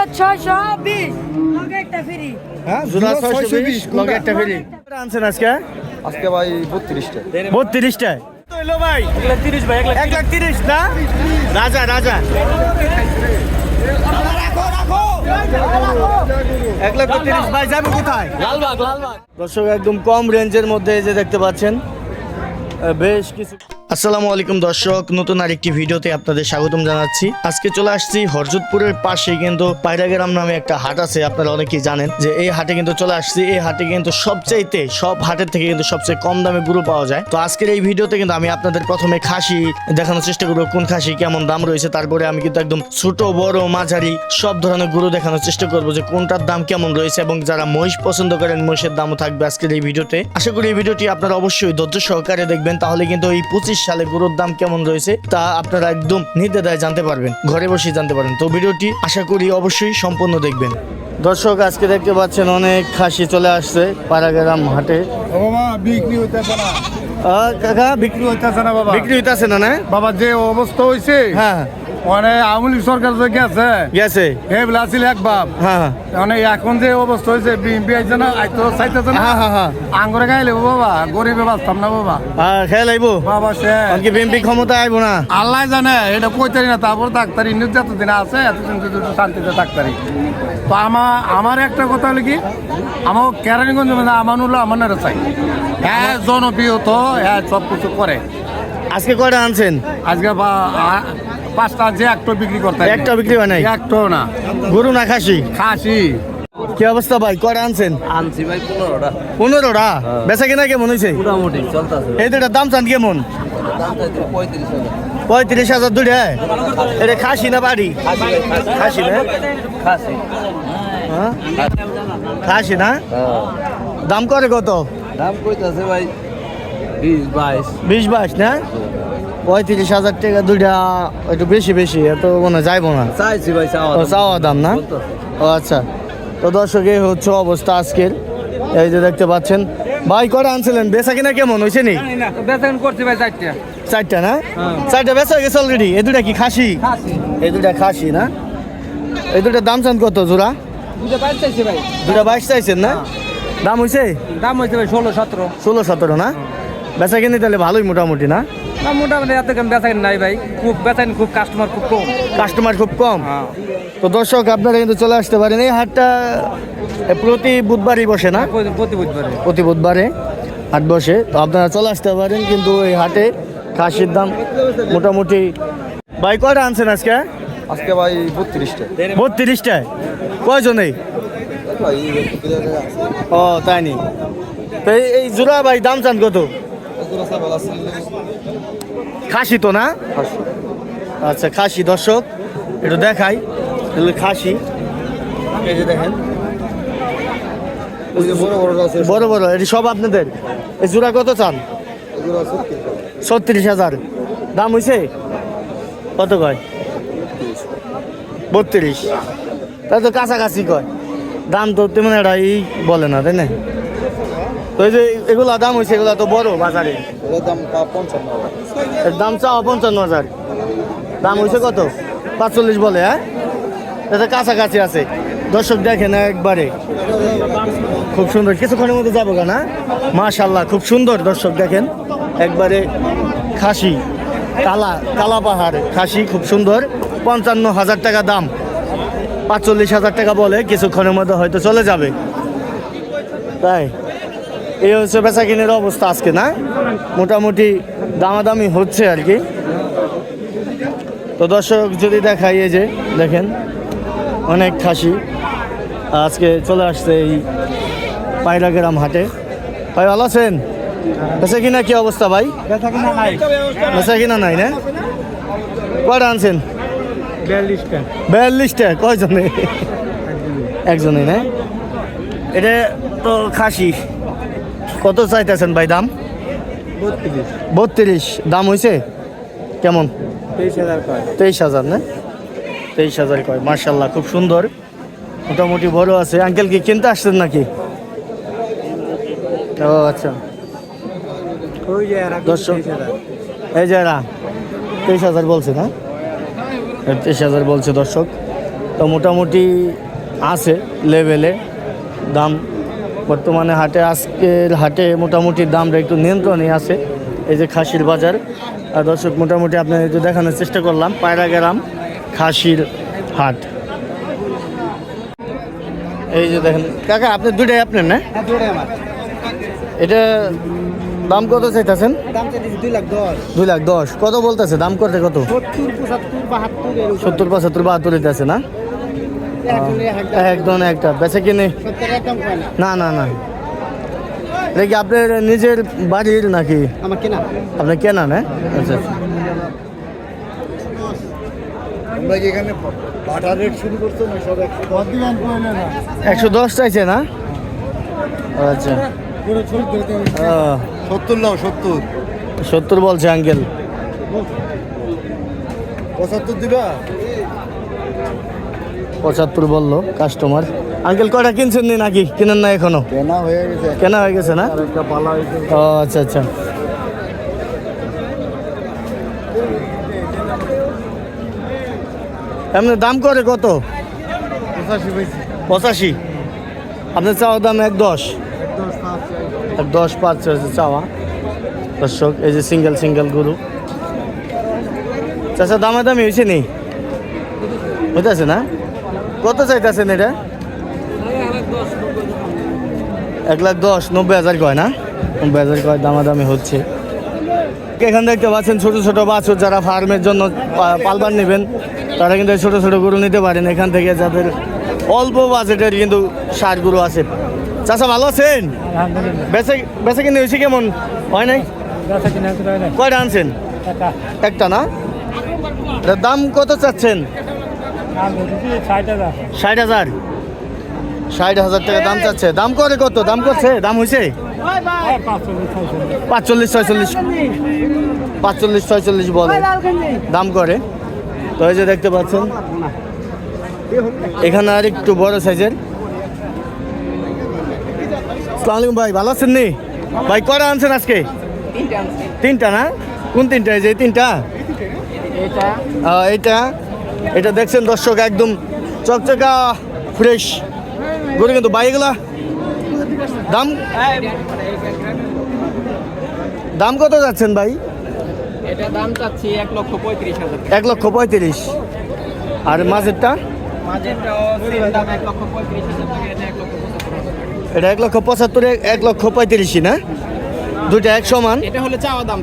জোড়া ছয়শো বিশ। লগে একটা ফ্রি। হ্যাঁ জোড়া ছয়শো বিশ লগে একটা ফেরি। আনছেন আজকে? আজকে ভাই বত্রিশটা। বত্রিশটা হইল ভাই। এক লাখ তিরিশ না? রাজা রাজা। এক লাখ তিরিশ ভাই যাবে কোথায়? লালবাগ লালবাগ। দর্শক একদম কম রেঞ্জের মধ্যে এই যে দেখতে পাচ্ছেন বেশ কিছু আসসালামু আলাইকুম দর্শক, নতুন আরেকটি ভিডিওতে আপনাদের স্বাগতম জানাচ্ছি। আজকে চলে আসছি হরজতপুরের পাশে কিন্তু পায়রাগ্রাম নামে একটা হাট আছে, আপনারা অনেকেই জানেন যে এই হাটে কিন্তু চলে আসছি। এই হাটে কিন্তু সবচাইতে সব হাটের থেকে কিন্তু সবচেয়ে কম দামে গরু পাওয়া যায়। তো আজকের এই ভিডিওতে কিন্তু আমি আপনাদের প্রথমে খাসি দেখানোর চেষ্টা করব, কোন খাসি কেমন দাম রয়েছে, তারপরে আমি কিন্তু একদম ছোট, বড়, মাঝারি সব ধরনের গরু দেখানোর চেষ্টা করব যে কোনটার দাম কেমন রয়েছে এবং যারা মহিষ পছন্দ করেন, মহিষের দামও থাকবে আজকের এই ভিডিওতে। আশা করি এই ভিডিওটি আপনারা অবশ্যই ধৈর্য সহকারে দেখবেন, তাহলে কিন্তু এই পঁচিশ সালে গরুর দাম কেমন রয়েছে তা আপনারা একদম নির্দ্বিধায় জানতে পারবেন ঘরে বসে জানতে পারেন তো ভিডিওটি আশা করি অবশ্যই সম্পূর্ণ দেখবেন। দর্শক আজকে দেখতে পাচ্ছেন অনেক খাসি চলে আসছে পাড়াগ্রাম হাটে। বিক্রি হইতেছে না। কাকা? বিক্রি হইতেছে না বাবা। বিক্রি হইতেছে না না? বাবা যে অবস্থা হইছে হ্যাঁ। মানে আওয়ামী লীগ সরকার যে গেছে গেছে। হে বলে আসিল এক বাপ। হ্যাঁ হ্যাঁ। মানে এখন যে অবস্থা হয়েছে বিএনপি আইছে না আইতো চাইতেছে না। হ্যাঁ হ্যাঁ হ্যাঁ। আঙ্গুরে গাইলে বাবা গরিবে বাঁচতাম না বাবা। আর খেয়াল আইবো বাবা সে আজকে বিএমপি ক্ষমতা আইবো না? আল্লাহ জানে এটা কইতারি না তারপর ডাক্তারি নিউজ যতদিন আছে এতদিন যদি শান্তিতে ডাক্তারি তো আমার আমার একটা কথা হলো কি আমার কেরানীগঞ্জ মানে আমার হলো আমার চাই। হ্যাঁ জনপ্রিয় তো হ্যাঁ সব কিছু করে। আজকে কয়টা আনছেন? আজকে বা- পাঁচটা যে একটা বিক্রি করতে একটা বিক্রি হয় নাই? একটাও না। গরু না খাসি? খাসি। কি অবস্থা ভাই? কয়টা আনছেন? আনছি ভাই পনেরোটা। পনেরোটা? বেচা কিনা কেমন হয়েছে মোটামুটি চলতেছে। এই দুটার দাম চান কেমন? পঁয়ত্রিশ হাজার। পঁয়ত্রিশ হাজার দুটা এটা খাসি না বাড়ি? খাসি না? খাসি। হ্যাঁ? খাসি না? দাম করে কত? দাম কইতাছে ভাই বিশ বাইশ। বিশ বাইশ না? পঁয়ত্রিশ হাজার টাকা দুইটা একটু বেশি বেশি এত মনে হয় যাইবো না। চাইছি ভাই চাওয়া ও চাওয়া দাম না? ও আচ্ছা। তো দর্শক এই হচ্ছে অবস্থা আজকের। এই যে দেখতে পাচ্ছেন ভাই করে আনছিলেন? বেচা কিনা কেমন? হয়েছে নি? করছি ভাই চারটা। চারটা না? চারটা বেচা হয়ে গেছে অলরেডি এই দুটা কি খাসি? এই দুটা খাসি না? এই দুটার দাম চান কত জোড়া? দুটো বাইশ চাইছি ভাই। দুটা বাইশ চাইছেন না? দাম হয়েছে দাম হয়েছে ভাই ষোলো সতেরো। ষোলো সতেরো না? বেচা কিনি তাহলে ভালোই মোটামুটি না? না মোটামুটি এত কম বেচা নাই ভাই। খুব বেচা খুব কাস্টমার খুব কম। কাস্টমার খুব কম? হ্যাঁ। তো দর্শক আপনারা কিন্তু চলে আসতে পারেন। এই হাটটা প্রতি বুধবারই বসে না? প্রতি বুধবারে। প্রতি বুধবারে হাট বসে। তো আপনারা চলে আসতে পারেন কিন্তু এই হাটে খাসির দাম মোটামুটি ভাই কয়টা আনছেন আজকে? আজকে ভাই বত্রিশটা। বত্রিশটায় কয়জনে? ও তাই নি। তো এই- এই জোড়া ভাই দাম চান কত? খাসি তো না? আচ্ছা খাসি দর্শক একটু দেখাই। খাসি। এই যে দেখেন। বড় বড় এটি সব আপনাদের? এই জোড়া কত চান? ছত্রিশ হাজার। দাম হয়েছে কত কয়? বত্রিশ। তাই তো কাছাকাছি কয়। দাম তো তেমন একটা এই বলে না তাই না? তো এই যে এগুলা দাম হয়েছে এগুলা তো বড় বাজারে। পঞ্চান্ন এর দাম পঞ্চান্ন হাজার। দাম হয়েছে কত? পাঁচচল্লিশ বলে হ্যাঁ? এটা কাছাকাছি আছে। দর্শক দেখেন একবারে। খুব সুন্দর। কিছুক্ষণের মধ্যে যাব না মাশাল্লাহ খুব সুন্দর দর্শক দেখেন। একবারে খাসি, কালা কালা পাহাড়, খাসি, খুব সুন্দর। পঞ্চান্ন হাজার টাকা দাম। পাঁচচল্লিশ হাজার টাকা বলে, কিছুক্ষণের মধ্যে হয়তো চলে যাবে। তাই? এই হচ্ছে বেচা কিনের অবস্থা আজকে না? মোটামুটি দামাদামি হচ্ছে আর কি। তো দর্শক যদি দেখাই এই যে দেখেন অনেক খাসি। আজকে চলে আসছে এই পায়রাগ্রাম হাটে। ভাই ভালো আছেন? বেচা কিনা কি অবস্থা ভাই? বেচা কিনা নাই না? কয়টা আনছেন? বিয়াল্লিশটা কয়জনে? একজনে না? এটা তো খাসি। কত চাইতেছেন ভাই দাম? বত্রিশ। দাম হয়েছে কেমন? তেইশ হাজার না? তেইশ হাজার কয়। মার্শাল্লাহ খুব সুন্দর। মোটামুটি বড় আছে। আঙ্কেল কি কিনতে আসছেন নাকি? ও আচ্ছা। দর্শক, এই যে তেইশ হাজার বলছে না? তেইশ হাজার বলছে দর্শক। তো মোটামুটি আছে লেভেলে। দাম বর্তমানে হাটে আজকের হাটে মোটামুটি দামটা একটু নিয়ন্ত্রণে আছে এই যে খাসির বাজার। আর দর্শক মোটামুটি আপনাদের একটু দেখানোর চেষ্টা করলাম পায়রা গ্রাম খাসির হাট। এই যে দেখেন কাকা আপনি দুইটাই আপনার না? এটা দাম কত চাইতেছেন? দুই লাখ দশ। দুই লাখ দশ। কত বলতেছে? দাম করতে কত? সত্তর পঁচাত্তর বাহাত্তর সত্তর পঁচাত্তর বাহাত্তর আছে না? একদম একটা বেচে কিনে। না না না। এটা কি আপনার নিজের বাড়ির নাকি? আমার কেনা। আপনি কেনা না? আচ্ছা আমরা কি পাটা রেট শুরু করছ না সব একশো দশ? চাইছে না? আচ্ছা। সত্তর নাও সত্তর। সত্তর বলছে আঙ্কেল। পঁচাত্তর দিবা? পঁচাত্তর বলল কাস্টমার আঙ্কেল কটা কিনছেন নি নাকি? কিনেন না এখনও? কেনা হয়ে গেছে। কেনা হয়ে গেছে না? ও আচ্ছা আচ্ছা। এমনি দাম করে কত? পঁচাশি আপনার চাওয়া দাম এক দশ? এক দশ পাঁচ চাওয়া। দর্শক এই যে সিঙ্গেল সিঙ্গেল গরু। চাষা দামে দামি হয়েছে নি? হইতেছে না? কত চাইতেছেন এটা? এক লাখ দশ নব্বই হাজার কয় না? নব্বই হাজার কয় দামাদামি হচ্ছে। এখানে দেখতে পাচ্ছেন ছোট ছোট বাছুর যারা ফার্মের জন্য পালবার নেবেন তারা কিন্তু ছোট ছোট গরু নিতে পারেন। এখান থেকে যাদের অল্প বাজেটের কিন্তু সার গরু আছে। চাষা ভালো আছেন? বেচে বেচে কিনে হয়েছে কেমন? হয় নাই? কয়টা? আনছেন? একটা। না? দাম কত চাচ্ছেন? ষাট হাজার। ষাট হাজার টাকা দাম চাচ্ছে। দাম করে কত? দাম করছে? দাম হয়েছে পাঁচচল্লিশ ছয়চল্লিশ। পাঁচচল্লিশ ছয়চল্লিশ বলে। দাম করে। তো এই যে দেখতে পাচ্ছেন এখানে আর একটু বড় সাইজের। সালামালাইকুম ভাই ভালো আছেন নি? ভাই কটা আনছেন আজকে? তিনটা না? কোন তিনটা? এই যে তিনটা? এইটা? এটা দেখছেন দর্শক একদম চকচকা ফ্রেশ গরু কিন্তু বাইকগুলা দাম? দাম কত যাচ্ছেন ভাই? এটা দাম চাচ্ছি এক লক্ষ পঁয়ত্রিশ এক লক্ষ পঁয়ত্রিশ। আর মাঝেরটা? মাঝেরটাও এক লক্ষ পঁয়ত্রিশ এটা এক লক্ষ পঁচাত্তর এক লক্ষ পঁয়ত্রিশই না? দুটা এক সমান। এটা হলে চাওয়া দাম